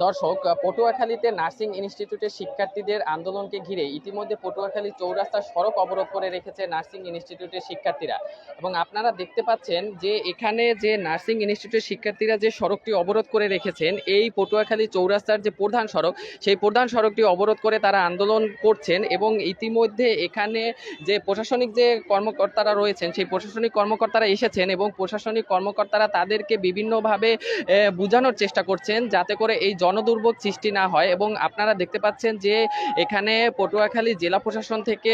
দর্শক, পটুয়াখালীতে নার্সিং ইনস্টিটিউটের শিক্ষার্থীদের আন্দোলনকে ঘিরে ইতিমধ্যে পটুয়াখালী চৌরাস্তার সড়ক অবরোধ করে রেখেছে নার্সিং ইনস্টিটিউটের শিক্ষার্থীরা। এবং আপনারা দেখতে পাচ্ছেন যে এখানে যে নার্সিং ইনস্টিটিউটের শিক্ষার্থীরা যে সড়কটি অবরোধ করে রেখেছেন, এই পটুয়াখালী চৌরাস্তার যে প্রধান সড়ক, সেই প্রধান সড়কটি অবরোধ করে তারা আন্দোলন করছেন এবং ইতিমধ্যে এখানে যে প্রশাসনিক যে কর্মকর্তারা রয়েছেন, সেই প্রশাসনিক কর্মকর্তারা এসেছেন এবং প্রশাসনিক কর্মকর্তারা তাদেরকে বিভিন্নভাবে বোঝানোর চেষ্টা করছেন যাতে করে এই জনদুর্ভোগ সৃষ্টি না হয় এবং আপনারা দেখতে পাচ্ছেন যে এখানে পটুয়াখালী জেলা প্রশাসন থেকে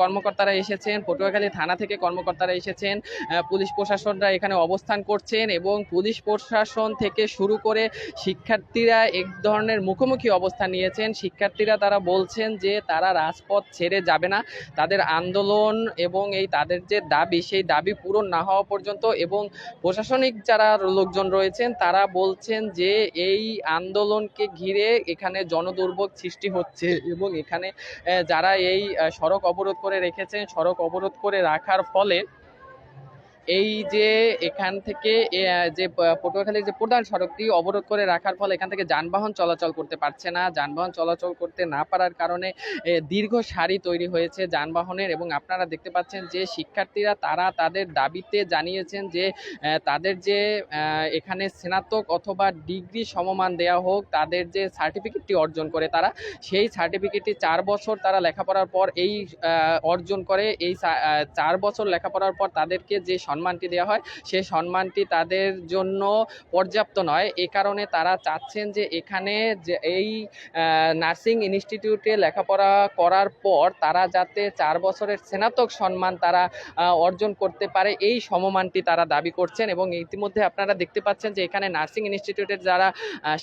কর্মকর্তারা এসেছেন, পটুয়াখালী থানা থেকে কর্মকর্তারা এসেছেন পুলিশ প্রশাসনরা এখানে অবস্থান করছেন এবং পুলিশ প্রশাসন থেকে শুরু করে শিক্ষার্থীরা এক ধরনের মুখোমুখি অবস্থান নিয়েছেন। শিক্ষার্থীরা তারা বলছেন যে তারা রাজপথ ছেড়ে যাবে না। তাদের আন্দোলন এবং এই তাদের যে দাবি, সেই দাবি পূরণ না হওয়া পর্যন্ত এবং প্রশাসনিক যারা লোকজন রয়েছেন তারা বলছেন যে এই আন্দোলনকে ঘিরে এখানে জনদুর্ভোগ সৃষ্টি হচ্ছে এবং এখানে যারা এই সড়ক অবরোধ করে রেখেছেন, সড়ক অবরোধ করে রাখার ফলে এই যে এখান থেকে যে পটুয়াখালীর যে প্রধান সড়কটি অবরোধ করে রাখার ফলে এখান থেকে যানবাহন চলাচল করতে পারছে না। যানবাহন চলাচল করতে না পারার কারণে দীর্ঘ সারি তৈরি হয়েছে যানবাহনের এবং আপনারা দেখতে পাচ্ছেন যে শিক্ষার্থীরা তারা তাদের দাবিতে জানিয়েছেন যে তাদের যে এখানে স্নাতক অথবা ডিগ্রি সমমান দেওয়া হোক, তাদের যে সার্টিফিকেটটি অর্জন করে তারা, সেই সার্টিফিকেটটি চার বছর তারা লেখাপড়ার পর এই অর্জন করে, এই চার বছর লেখাপড়ার পর তাদেরকে যে সম্মানটি দেওয়া হয়। সেই সম্মানটি তাদের জন্য পর্যাপ্ত নয়। এ কারণে তারা চাচ্ছেন যে এখানে যে এই নার্সিং ইনস্টিটিউটে লেখাপড়া করার পর তারা যাতে চার বছরের স্নাতক সম্মান তারা অর্জন করতে পারে, এই সমমানটি তারা দাবি করছেন এবং ইতিমধ্যে আপনারা দেখতে পাচ্ছেন যে এখানে নার্সিং ইনস্টিটিউটের যারা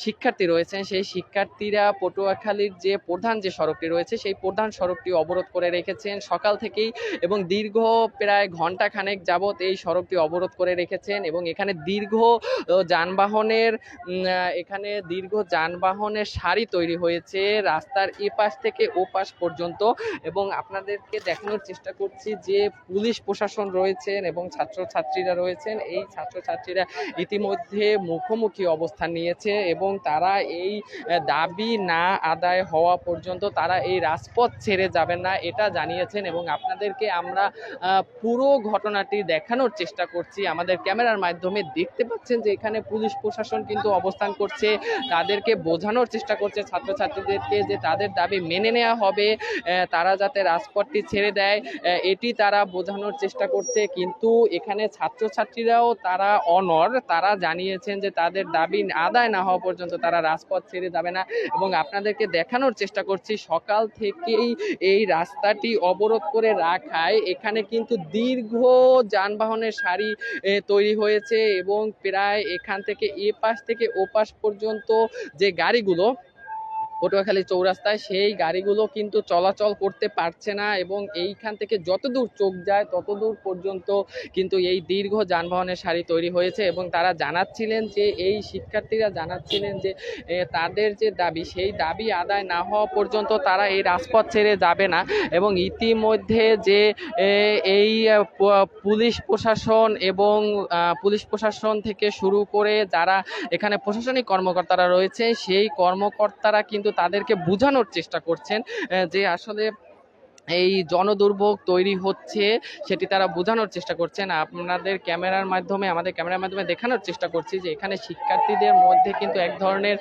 শিক্ষার্থী রয়েছেন, সেই শিক্ষার্থীরা পটুয়াখালীর যে প্রধান যে সড়কটি রয়েছে, সেই প্রধান সড়কটি অবরোধ করে রেখেছেন সকাল থেকেই এবং দীর্ঘ প্রায় ঘণ্টা খানেক যাবত এই সড়কটি অবরোধ করে রেখেছেন এবং এখানে দীর্ঘ যানবাহনের এখানে দীর্ঘ যানবাহনের সারি তৈরি হয়েছে রাস্তার এপাশ থেকে ওপাশ পর্যন্ত এবং আপনাদেরকে দেখানোর চেষ্টা করছি যে পুলিশ প্রশাসন রয়েছেন এবং ছাত্রছাত্রীরা রয়েছেন। এই ছাত্রছাত্রীরা ইতিমধ্যে মুখোমুখি অবস্থান নিয়েছে এবং তারা এই দাবি না আদায় হওয়া পর্যন্ত তারা এই রাজপথ ছেড়ে যাবেন না, এটা জানিয়েছেন এবং আপনাদেরকে আমরা পুরো ঘটনাটি দেখানোর চেষ্টা করছি। আমাদের ক্যামেরার মাধ্যমে দেখতে পাচ্ছেন যে এখানে পুলিশ প্রশাসন কিন্তু অবস্থান করছে। তাদেরকে বোঝানোর চেষ্টা করছে ছাত্রছাত্রীদেরকে যে তাদের দাবি মেনে নেওয়া হবে। তারা যাতে রাজপথটি ছেড়ে দেয়। এটি তারা বোঝানোর চেষ্টা করছে। কিন্তু এখানে ছাত্রছাত্রীরাও তারা অনর তারা জানিয়েছেন যে তাদের দাবি আদায় না হওয়া পর্যন্ত তারা রাজপথ ছেড়ে যাবে না। এবং আপনাদেরকে দেখানোর চেষ্টা করছি, সকাল থেকেই এই রাস্তাটি অবরোধ করে রাখায়। এখানে কিন্তু দীর্ঘ যানবাহনের সারি এ, তৈরি হয়েছে এবং প্রায় এখান থেকে এ পাশ থেকে ও পাশ পর্যন্ত যে গাড়িগুলো পটুয়াখালী চৌরাস্তায় সেই গাড়িগুলো কিন্তু চলাচল করতে পারছে না এবং এইখান থেকে যতদূর চোখ যায়, ততদূর পর্যন্ত কিন্তু এই দীর্ঘ যানবাহনের সারি তৈরি হয়েছে এবং তারা জানাচ্ছিলেন যে, এই শিক্ষার্থীরা জানাচ্ছিলেন যে তাদের যে দাবি, সেই দাবি আদায় না হওয়া পর্যন্ত তারা এই রাজপথ ছেড়ে যাবে না এবং ইতিমধ্যে যে এই পুলিশ প্রশাসন এবং পুলিশ প্রশাসন থেকে শুরু করে যারা এখানে প্রশাসনিক কর্মকর্তারা রয়েছে, সেই কর্মকর্তারা কিন্তু তাদেরকে বোঝানোর চেষ্টা করছেন যে আসলে এই জনদুর্ভোগ তৈরি হচ্ছে সেটি তারা বোঝানোর চেষ্টা করছেন। আপনাদের ক্যামেরার মাধ্যমে, আমাদের ক্যামেরার মাধ্যমে দেখানোর চেষ্টা করছি যে এখানে শিক্ষার্থীদের মধ্যে কিন্তু এক ধরনের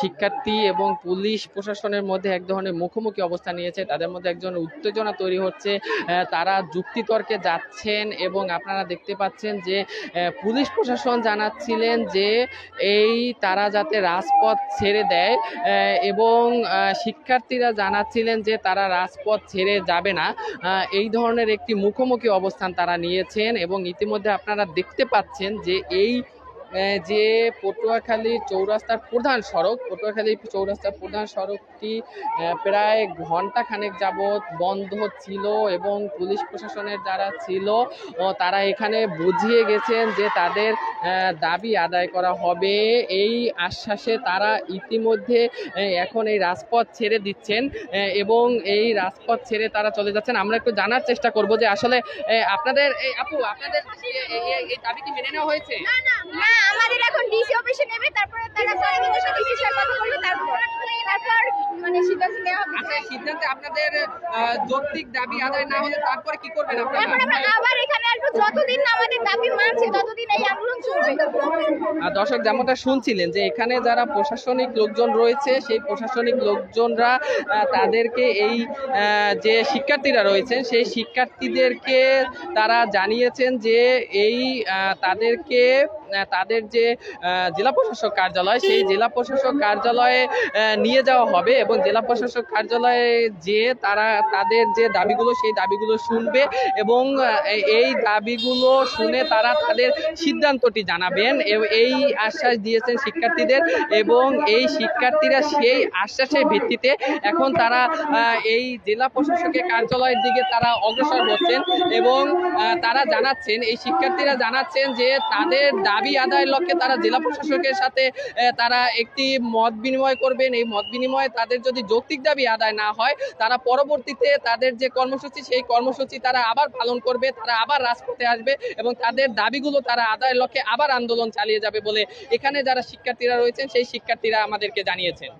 শিক্ষার্থী এবং পুলিশ প্রশাসনের মধ্যে এক ধরনের মুখোমুখি অবস্থান নিয়েছে। তাদের মধ্যে একজন উত্তেজনা তৈরি হচ্ছে। তারা যুক্তিতর্কে যাচ্ছেন এবং আপনারা দেখতে পাচ্ছেন যে পুলিশ প্রশাসন জানাচ্ছিলেন যে, এই তারা যাতে রাজপথ ছেড়ে দেয় এবং শিক্ষার্থীরা জানাচ্ছিলেন যে তারা রাজপথ ছেড়ে যাবে না। এই ধরনের একটি মুখোমুখি অবস্থান তারা নিয়েছেন এবং ইতিমধ্যে আপনারা দেখতে পাচ্ছেন যে এই যে পটুয়াখালী চৌরাস্তার প্রধান সড়ক, পটুয়াখালী চৌরাস্তার প্রধান সড়কটি প্রায় ঘণ্টা খানেক যাবৎ বন্ধ ছিল এবং পুলিশ প্রশাসনের যারা ছিল তারা এখানে বুঝিয়ে গেছেন যে তাদের দাবি আদায় করা হবে। এই আশ্বাসে তারা ইতিমধ্যে এখন এই রাজপথ ছেড়ে দিচ্ছেন এবং এই রাজপথ ছেড়ে তারা চলে যাচ্ছেন। আমরা একটু জানার চেষ্টা করব যে আসলে আপনাদের এই আপু আপনাদের এই দাবি কি মেনে নেওয়া হয়েছে? না আমাদের এখন ডিসি অফিসে নেবে তারপরে তারা স্যারদের সাথে ডিসিশন কথা বলবে তারপর তারপর মানে সিদ্ধান্ত নেওয়া হবে। আচ্ছা সিদ্ধান্তে আপনাদের যৌক্তিক দাবি আদায় না হলে তারপরে কি করবেন আপনারা? আমরা আবার যতদিন আমাদের দাবি মানছে, ততদিন এই আন্দোলন চলবে। আর দর্শক, যেমনটা শুনছিলেন যে এখানে যারা প্রশাসনিক লোকজন রয়েছে, সেই প্রশাসনিক লোকজনরা তাদেরকে এই যে শিক্ষার্থীরা রয়েছেন, সেই শিক্ষার্থীদেরকে তারা জানিয়েছেন যে এই তাদেরকে তাদের যে জেলা প্রশাসক কার্যালয় সেই জেলা প্রশাসক কার্যালয়ে নিয়ে যাওয়া হবে এবং জেলা প্রশাসক কার্যালয়ে যে তারা তাদের যে দাবিগুলো সেই দাবিগুলো শুনবে এবং এই দাবিগুলো শুনে তারা তাদের সিদ্ধান্তটি জানাবেন। এই আশ্বাস দিয়েছেন শিক্ষার্থীদের এবং এই শিক্ষার্থীরা সেই আশ্বাসের ভিত্তিতে এখন তারা এই জেলা প্রশাসকের কার্যালয়ের দিকে তারা অগ্রসর হচ্ছেন এবং তারা জানাচ্ছেন এই শিক্ষার্থীরা জানাচ্ছেন যে তাদের দাবি আদায়ের লক্ষ্যে তারা জেলা প্রশাসকের সাথে তারা একটি মত বিনিময় করবেন। এই মত বিনিময়ে তাদের যদি যৌক্তিক দাবি আদায় না হয়, তারা পরবর্তীতে তাদের যে কর্মসূচি, সেই কর্মসূচি তারা আবার পালন করবে, তারা আবার রাজপথে আসবে এবং তাদের দাবিগুলো তারা আদায়ের লক্ষ্যে আবার আন্দোলন চালিয়ে যাবে বলে এখানে যারা শিক্ষার্থীরা রয়েছেন, সেই শিক্ষার্থীরা আমাদেরকে জানিয়েছেন।